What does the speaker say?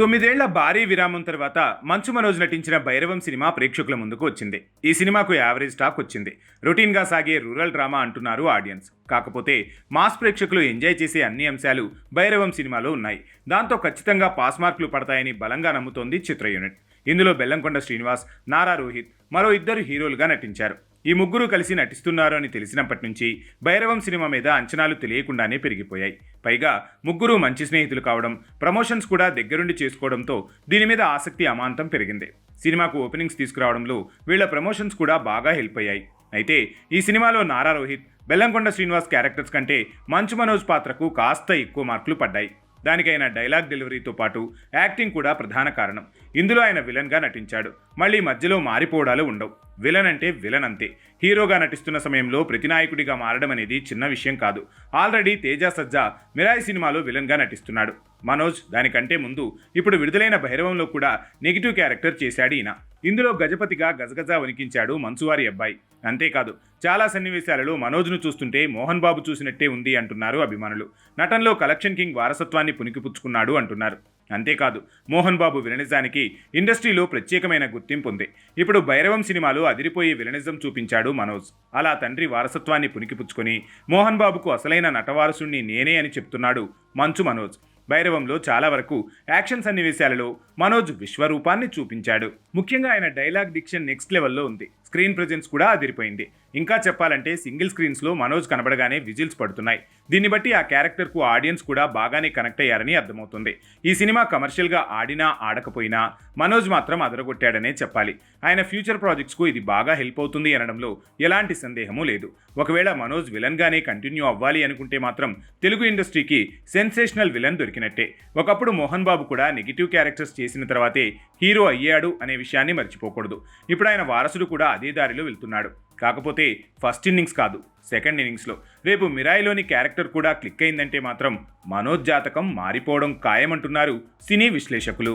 తొమ్మిదేళ్ళ భారీ విరామం తర్వాత మంచు మనోజ్ నటించిన భైరవం సినిమా ప్రేక్షకుల ముందుకు వచ్చింది. ఈ సినిమాకు యావరేజ్ టాక్ వచ్చింది. రొటీన్గా సాగే రూరల్ డ్రామా అంటున్నారు ఆడియన్స్. కాకపోతే మాస్ ప్రేక్షకులు ఎంజాయ్ చేసే అన్ని అంశాలు భైరవం సినిమాలో ఉన్నాయి. దాంతో ఖచ్చితంగా పాస్ మార్కులు పడతాయని బలంగా నమ్ముతోంది చిత్ర యూనిట్. ఇందులో బెల్లంకొండ శ్రీనివాస్ నారా రోహిత్ మరో ఇద్దరు హీరోలుగా నటించారు. ఈ ముగ్గురు కలిసి నటిస్తున్నారు అని తెలిసినప్పటి నుంచి భైరవం సినిమా మీద అంచనాలు తెలియకుండానే పెరిగిపోయాయి. పైగా ముగ్గురు మంచి స్నేహితులు కావడం ప్రమోషన్స్ కూడా దగ్గరుండి చేసుకోవడంతో దీని మీద ఆసక్తి అమాంతం పెరిగింది. సినిమాకు ఓపెనింగ్స్ తీసుకురావడంలో వీళ్ళ ప్రమోషన్స్ కూడా బాగా హెల్ప్ అయ్యాయి. అయితే ఈ సినిమాలో నారా రోహిత్ బెల్లంకొండ శ్రీనివాస్ క్యారెక్టర్స్ కంటే మంచు మనోజ్ పాత్రకు కాస్త ఎక్కువ మార్కులు పడ్డాయి. దానికైన డైలాగ్ డెలివరీతో పాటు యాక్టింగ్ కూడా ప్రధాన కారణం. ఇందులో ఆయన విలన్గా నటించాడు. మళ్ళీ మధ్యలో మారిపోవడాలు ఉండవు. విలన్ అంటే విలన్ అంతే. హీరోగా నటిస్తున్న సమయంలో ప్రతినాయకుడిగా మారడం అనేది చిన్న విషయం కాదు. ఆల్రెడీ తేజ సజ్జా మిరాయి సినిమాలో విలన్గా నటిస్తున్నాడు. మనోజ్ దానికంటే ముందు ఇప్పుడు విడుదలైన భైరవంలో కూడా నెగిటివ్ క్యారెక్టర్ చేశాడు ఈయన. ఇందులో గజపతిగా గజగజ వణికించాడు మంచువారి అబ్బాయి. అంతేకాదు చాలా సన్నివేశాలలో మనోజ్ను చూస్తుంటే మోహన్ బాబు చూసినట్టే ఉంది అంటున్నారు అభిమానులు. నటనలో కలెక్షన్ కింగ్ వారసత్వాన్ని పుణికిపుచ్చుకున్నాడు అంటున్నారు. అంతేకాదు మోహన్ బాబు విలనిజానికి ఇండస్ట్రీలో ప్రత్యేకమైన గుర్తింపు ఉంది. ఇప్పుడు భైరవం సినిమాలో అదిరిపోయే విలనిజం చూపించాడు మనోజ్. అలా తండ్రి వారసత్వాన్ని పుణికిపుచ్చుకొని మోహన్ బాబుకు అసలైన నటవారసుణ్ణి నేనే అని చెప్తున్నాడు మంచు మనోజ్. భైరవంలో చాలా వరకు యాక్షన్ సన్నివేశాలలో మనోజ్ విశ్వరూపాన్ని చూపించాడు. ముఖ్యంగా ఆయన డైలాగ్ డిక్షన్ నెక్స్ట్ లెవెల్లో ఉంది. స్క్రీన్ ప్రెజెన్స్ కూడా అదిరిపోయింది. ఇంకా చెప్పాలంటే సింగిల్ స్క్రీన్స్లో మనోజ్ కనబడగానే విజిల్స్ పడుతున్నాయి. దీన్ని బట్టి ఆ క్యారెక్టర్కు ఆడియన్స్ కూడా బాగానే కనెక్ట్ అయ్యారని అర్థమవుతుంది. ఈ సినిమా కమర్షియల్గా ఆడినా ఆడకపోయినా మనోజ్ మాత్రం అదరగొట్టాడనే చెప్పాలి. ఆయన ఫ్యూచర్ ప్రాజెక్ట్స్కు ఇది బాగా హెల్ప్ అవుతుంది అనడంలో ఎలాంటి సందేహమూ లేదు. ఒకవేళ మనోజ్ విలన్గానే కంటిన్యూ అవ్వాలి అనుకుంటే మాత్రం తెలుగు ఇండస్ట్రీకి సెన్సేషనల్ విలన్ దొరికినట్టే. ఒకప్పుడు మోహన్ బాబు కూడా నెగిటివ్ క్యారెక్టర్స్ చేసిన తర్వాతే హీరో అయ్యాడు అనే విషయాన్ని మర్చిపోకూడదు. ఇప్పుడు ఆయన వారసుడు కూడా అదే దారిలో వెళ్తున్నాడు. కాకపోతే ఫస్ట్ ఇన్నింగ్స్ కాదు సెకండ్ ఇన్నింగ్స్లో. రేపు మిరాయిలోని క్యారెక్టర్ కూడా క్లిక్ అయిందంటే మాత్రం మనోజ్ జాతకం మారిపోవడం ఖాయమంటున్నారు సినీ విశ్లేషకులు.